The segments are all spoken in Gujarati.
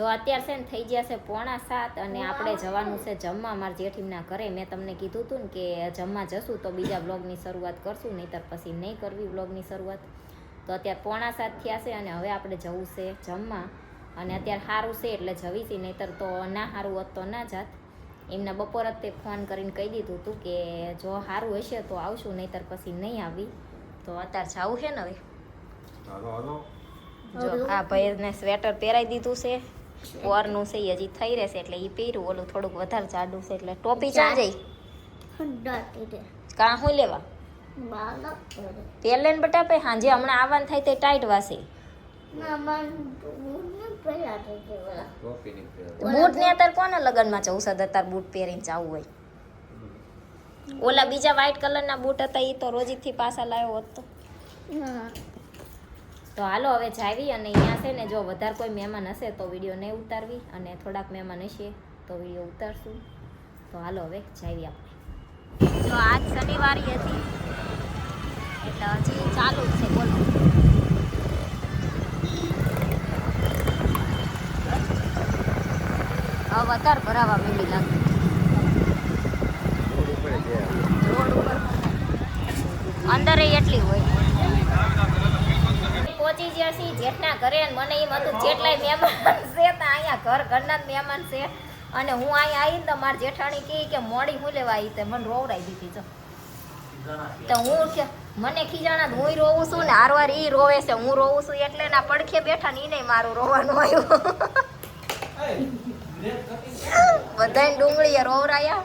જો અત્યારે છે ને થઈ ગયા છે પોણા સાત અને આપણે જવાનું છે જમવા. મારા જેઠીમના ઘરે મેં તમને કીધું હતું ને કે જમવા જશું તો બીજા બ્લોગની શરૂઆત કરશું નહીંતર પછી નહીં કરવી બ્લોગની શરૂઆત. તો અત્યારે પોણા સાત થયા છે અને હવે આપણે જવું છે જમવા. અને અત્યારે સારું છે એટલે જવી છે નહીંતર તો ના સારું હોત તો ના જાત. એમના બપોર જ તે ફોન કરીને કહી દીધું હતું કે જો સારું હશે તો આવશું નહીંતર પછી નહીં આવી. તો અત્યારે જવું છે ને હવે? હાલો હાલો. જો આ ભાઈને સ્વેટર પહેરાવી દીધું છે. પોરનું છે હજી થઈ રહેશે એટલે એ પહેર્યું ઓલું થોડુંક વધારે જાડું છે એટલે ટોપી ચાલ. જઈ કાં હું લેવા? પહેલે ને બટા પછી હાંજે હમણાં આવવાનું થાય તે ટાઈટ વાસે. બૂટ ને અત્યારે કોના લગનમાં જવું છે? અત્યારે બૂટ પહેરીને જવું હોય. ઓલા બીજા વ્હાઈટ કલરના બૂટ હતા એ તો રોજીથી પાછા લાવ્યો હોત તો. તો હાલો, હવે જાવી અને અહીંયા છે ને જો વધારે કોઈ મહેમાન હશે તો વીડિયો નહીં ઉતારવી અને થોડાક મહેમાન હશે તો વીડિયો ઉતારશું. તો હાલો, હવે જાવી આપણે. જો આજ શનિવારી હતી, એટલે હજી ચાલુ જ છે, બોલો. અવતાર ભરાવા મેલી લાગે. રોડ ઉપર. અંદર એટલી હોય. પહોંચી ગયા છીએ જેઠના ઘરે અને મને એમ હતું જેટલાય મહેમાન છે તો અહીંયા ઘર ઘરના જ મહેમાન છે. અને હું અહીંયા આવીને તો મારી જેઠાણી કહી કે મોડી હું લેવા આવી તે મને રોવડાવી દીધી તો તો હું મને ખીજાણા હું રોવું છું ને હારવાર એ રોવે છે, હું રોવું છું એટલે ના પડખે બેઠા ને નહીં મારું રોવાનું આવ્યું. બધાય ડુંગળીએ રોવરાયા.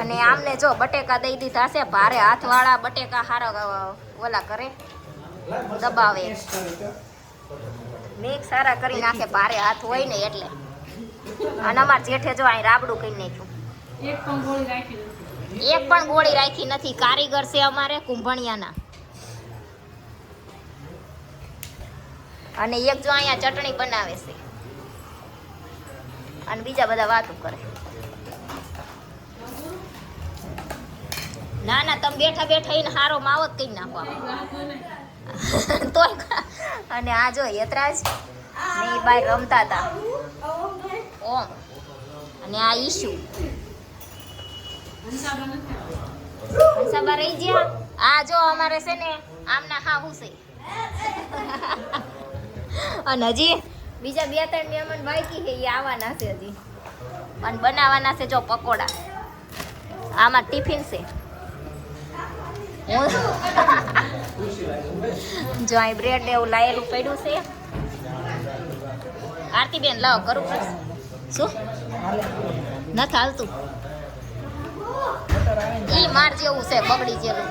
અને આમને જો બટેકા દઈ દીધા છે, ભારે હાથવાળા બટેકા હારા ઓલા કરે દબાવે. મિક્સ સારા કરી નાખે ભારે હાથ હોય ને એટલે. અને અમાર જેઠે જો અહીં રાબડું કરી નાખ્યું. એક પણ ગોળી રાખી નથી. એક પણ ગોળી રાખી નથી. કારીગર છે અમારે કુંભણિયાના. અને એક જો અહીંયા ચટણી બનાવે છે. અને બીજા બધા વાતો કરે. ના ના તમે બેઠા બેઠા એને હારો માવો જ કરી નાખો. કા- અને આ જો યતરાજ ને એ બાય રમતા હતા. ઓમ. અને આ ઈશુ. હંસાબા રહી ગયા. આ જો અમારે છે ને આમના હા હું છે. અને હજી બીજા બે ત્રણ મહેમાન બાકી છે એ આવવાના છે હજી. અને બનાવવાના છે જો પકોડા. આમાં ટિફિન છે. જો અહીં બ્રેડ એવું લાયેલું પડ્યું છે. આરતીબેન લાવો કરું બસ શું? નથી હાલતું. ઈ માર જેવું છે બગડી જેવું.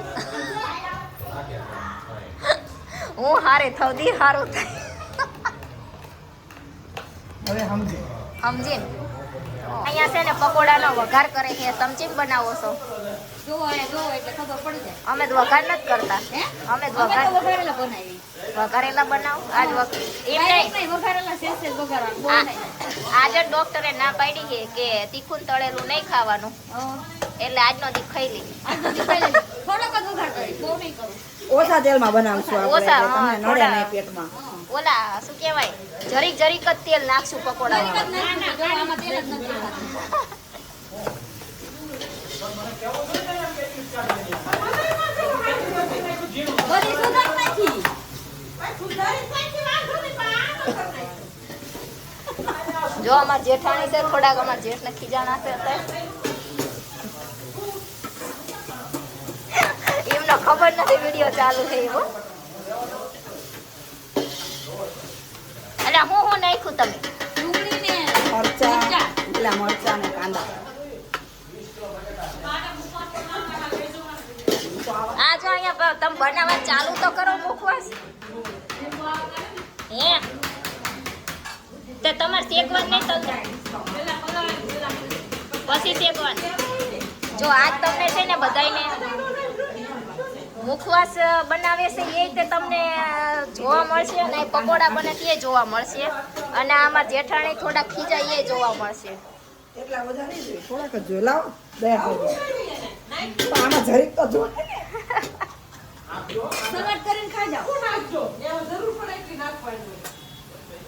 હું હારે થવ દી હારું થાય. સમજી. અહીંયા છે ને પકોડાનો વઘાર કરે છે સમજી બનાવો છો. જોવો અહીંયા જોવો એટલે ખબર પડી જાય. અમે તો વઘાર નથી કરતા. અમે તો વઘાર વઘારેલા બનાવી વઘારેલા બનાવો? આજ આજે ડોક્ટરે ના પાડી છે કે તીખું તળેલું નહીં ખાવાનું. એટલે આજનો દી ખાઈ લીધી થોડોક જ વઘાર કરીશ બહુ નહીં કરું. ઓછા તેલમાં બનાવશું આપણે ઓછા, તમને નડે નહીં પેટમાં. ઓલા શું કહેવાય? જરીક જરીક જ તેલ નાખશું પકોડામાં ના ના જો આમાં તેલ જ નથી નાખવાનું. બધી સુધારી નાખી. જો અમાર જેઠાણી છે થોડાક અમાર જેઠ ને ખીજાણા છે અત્યારે. એમને ખબર નથી વીડિયો ચાલુ છે એવો. એટલે હું હું નાખ્યું તમે? મરચા. લીલા મરચા ને કાંદા. આ જો અહીંયા તમે બનાવવા ચાલુ તો કરો મુખવાસ હે? તે તમારે શેકવાન નહીં તલતા પછી શેકવાન. જો આજ તમને છે ને બધાયને મુખવાસ બનાવે છે એ રીતે તમને જોવા મળશે અને પકોડા બને તે જોવા મળશે. અને આમાં જેઠાણી થોડા ખીજા એ જોવા મળશે. એટલા બધા નહીં થોડાક જ જોઈએ. લાવો. દયા કરજો આમાં જરીક તો જો સલાડ કરીને ખાઈ જાઓ.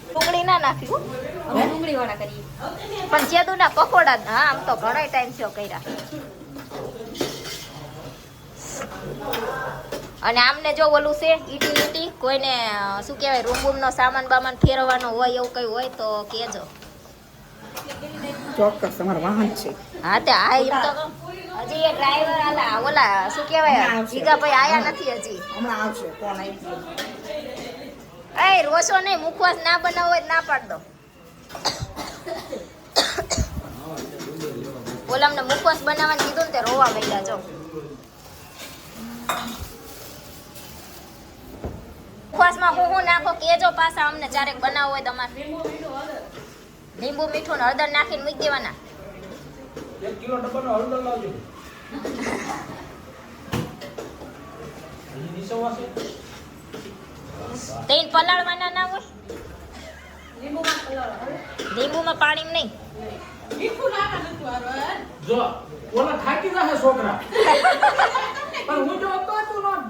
ડુંગળી ના નાખ્યું હો. અમે ડુંગળી વાળા કરીએ પણ જેદુના પકોડા હા આમ તો ઘણા ટાઈમ થયો કર્યા અને આમને જો ઓલું છે ઈટી ઈટી કોઈને શું કહેવાય રૂમ નો સામાન બામાન ફેરવવાનો હોય એવું કઈ હોય તો કેજો ચોક્કસ તમારું વાહન છે હા તે આ એમ તો. હજી એ ડ્રાઈવર આલા ઓલા શું કહેવાય આવશે. જીગાભાઈ આયા નથી હજી હમણાં આવશે કોણ આવી એ રોસો નહીં મુખવાસ ના બનાવો હોય ના પાડ દો. ઓલા અમને મુખવાસ બનાવવાનું કીધું ને તે રોવા મળ્યા જો. મુખવાસમાં હું હું નાખો કેજો પાછા અમને ચારેક બનાવવો હોય તમારે લીંબુ મીઠું ને હળદર નાખીને મૂકી દેવાના. એક કિલો ડબ્બાનો હળદર લાવજો. હજી નીસવવા છે. તેલ પલાળવાના ના હોય? લીંબુમાં પાણી નહીં? જો ઓલા થાકી જશે છોકરા. પણ હું તું ના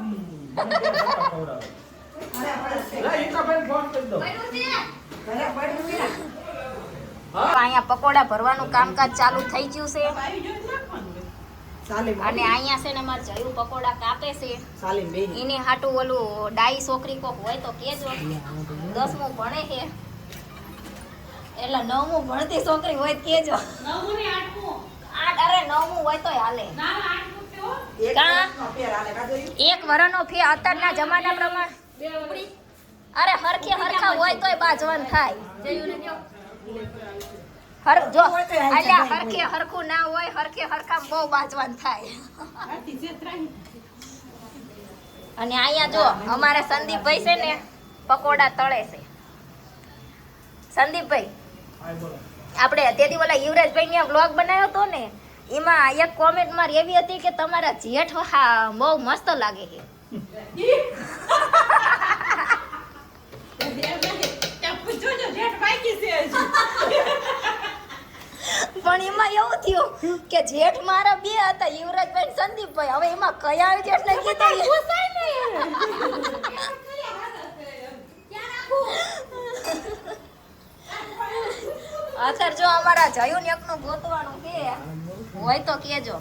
અહીંયા પકોડા ભરવાનું કામકાજ ચાલુ થઈ ગયું છે. સાલીમ અને અહીંયા છે ને મારે જયું પકોડા કાપે છે. સાલીમ એની હાટું ઓલું ડાઈ છોકરી કોક હોય તો કેજો દસમું ભણે છે. એટલે નવમું ભણતી છોકરી હોય તો કેજો આઠ અરે નવમું હોય તોય હાલે. એક વરનો ફી અત્યારના જમાના પ્રમાણે. અરે હરખે હરખા હોય તોય બાજવાન થાય. હર જો અલ્યા હરખે હરખું ના હોય હરખે હરખા બહુ બાજવાન થાય અને અહીંયા જો અમારે સંદીપભાઈ છે ને પકોડા તળે છે સંદીપભાઈ આપણે તેથી ઓલા યુવરાજભાઈ ને વ્લોગ બનાવ્યો હતો ને એમાં એક કોમેન્ટ મારી એવી હતી કે તમારા જેઠ હા બહુ મસ્ત લાગે છે પણ એમાં એવું થયું કે જેઠ મારા બે હતા યુવરાજભાઈ સંદીપભાઈ. હવે એમાં કયા જેઠ ને કીધું અત્યારે જો અમારા જયું ને એકનું ગોતવાનું કે હોય તો કેજો.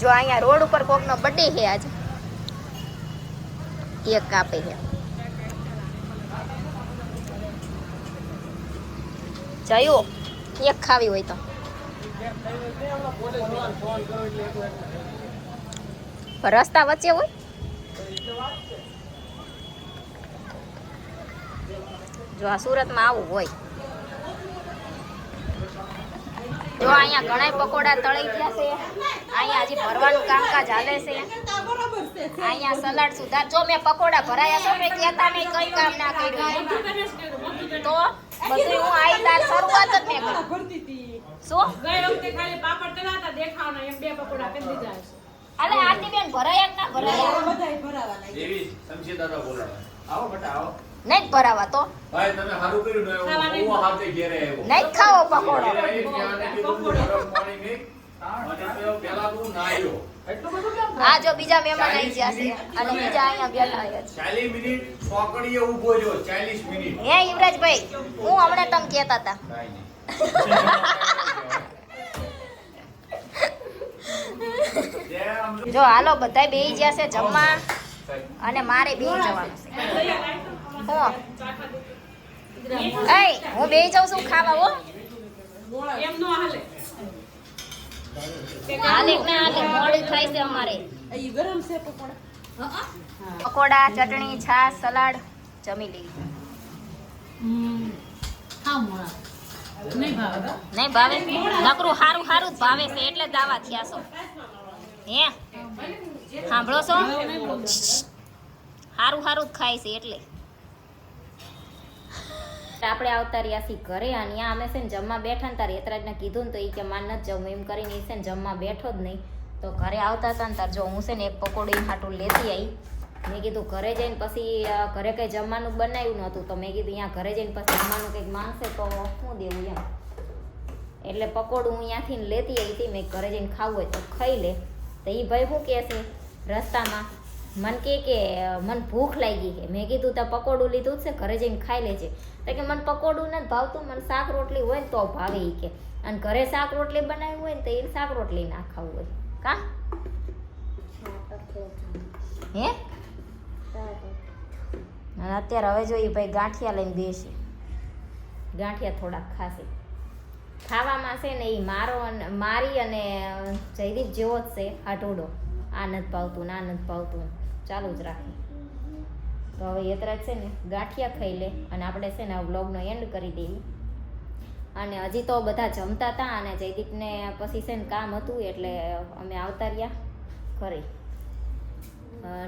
જો અહીંયા રોડ ઉપર કોકનો બર્થડે છે આજે. એક કાપે છે. જયું એક ખાવી હોય તો. રસ્તા વચ્ચે હોય? જો આ સુરતમાં આવું હોય. જો અહીંયા ઘણા પકોડા તળી ગયા છે. અહીંયા હજી ભરવાનું કામકાજ હાલે છે. અહીંયા સલાડ સુધાર જો મેં પકોડા ભરાયા તો મેં કહેતા મેં કઈ કામ ના કર્યું. તો બધું હું આઈ તાર શરૂઆત જ મેં કરી. શું? ગઈ વખતે ખાલી પાપડ તળાતા દેખાવના એમ બે પકોડા કરી દીધા છે. અરે આરતી બેન ભરાયા ના ભરાયા? દેવી સમજી દાદા બોલાવા. આવો બેટા આવો. નહીં ભરાવા તો. ભાઈ તમે સારું કર્યું ને હું હાથે ઘેરે આવ્યો. નહીં ખાવો પકોડો. ગરમ પાણી નહીં. આ જો બીજા મહેમાન આવી ગયા છે અને બીજા અહીંયા બેઠા છે. 40 મિનિટ ચોકડીએ ઊભો રહ્યો 40 મિનિટ. હે યુવરાજભાઈ હું હમણાં તમ કહેતા હતા જો હાલો બધાય બેહી ગયા છે જમવા અને મારે બેહી જવાનું છે. હું? હું બેહી જાઉં છું ખાવા હો. એમ નો હાલે હાલે કે ના હાલે મોડું થાય છે અમારે પકોડા. ચટણી છાશ સલાડ જમી લઈ ખાવ નહીં ભાવે નકરું સારું સારું જ ભાવે છે એટલે જ આવા થયા છો. હે? સાંભળો છો? સારું સારું જ ખાય છે એટલે. આપણે આવતા રહ્યા છીએ ઘરે અને ત્યાં અમે છે ને જમવા બેઠા ને તારે યતરાજને કીધું ને તો એ કે માન નથી જવું એમ કરીને એ છે ને જમવા બેઠો જ નહીં. તો ઘરે આવતા હતા ને તાર જો હું છે ને એક પકોડી હાટું લેતી આવી મેં કીધું ઘરે જઈને પછી ઘરે કંઈ જમવાનું બનાવ્યું નહોતું, તો મેં કીધું અહીંયા ઘરે જઈને પછી જમવાનું કંઈક માંગશે તો શું દેવું એમ. એટલે પકોડું હું ત્યાંથી લેતી આવી હતી, મેં ઘરે જઈને ખાવું હોય તો ખાઈ લે. તો એ ભાઈ શું કહે છે? રસ્તામાં મન કે કે, મને ભૂખ લાગી છે. મેં કીધું ત્યાં પકોડું લીધું છે, ઘરે જઈને ખાઈ લેજે. તો કે, મને પકોડું નથી ભાવતું, મને શાક રોટલી હોય ને તો ભાવે એ કે. અને ઘરે શાક રોટલી બનાવી હોય ને તો એ શાક રોટલી ના ખાવું હોય. કા? હે? અને અત્યારે હવે જોઈએ ભાઈ ગાંઠિયા લઈને બેસી. ગાંઠિયા થોડાક ખાશે. ખાવામાં છે ને એ મારો મારી અને જયદીપ જેવો જ છે હાટોડો આ નથી ભાવતું ના નથી ભાવતું. ચાલુ જ રાખે. તો હવે યતરાજ છે ને ગાંઠિયા ખાઈ લે અને આપણે છે ને વ્લોગનો એન્ડ કરી દેવી અને હજી તો બધા જમતા હતા અને જયદીપને પછી છે ને કામ હતું એટલે અમે આવતા રહ્યા ઘરે.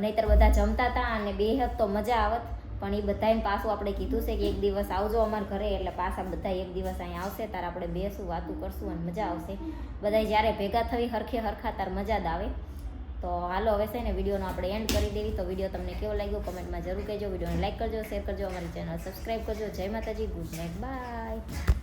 નહીતર બધા જમતા હતા અને બે હદ તો મજા આવત. પણ એ બધાને પાછું આપણે કીધું છે કે એક દિવસ આવજો અમારા ઘરે એટલે પાછા બધા એક દિવસ અહીંયા આવશે ત્યારે આપણે બેસું, વાતું કરશું અને મજા આવશે. બધા જ્યારે ભેગા થવી હરખે હરખા તાર મજા જ આવે. તો હાલો, હવે છે ને વિડીયોનો આપણે એન્ડ કરી દેવી. તો વીડિયો તમને કેવો લાગ્યો કમેન્ટમાં જરૂર કહેજો. વિડીયોને લાઈક કરજો શેર કરજો, અમારી ચેનલ સબસ્ક્રાઈબ કરજો. જય માતાજી ગુડ નાઇટ બાય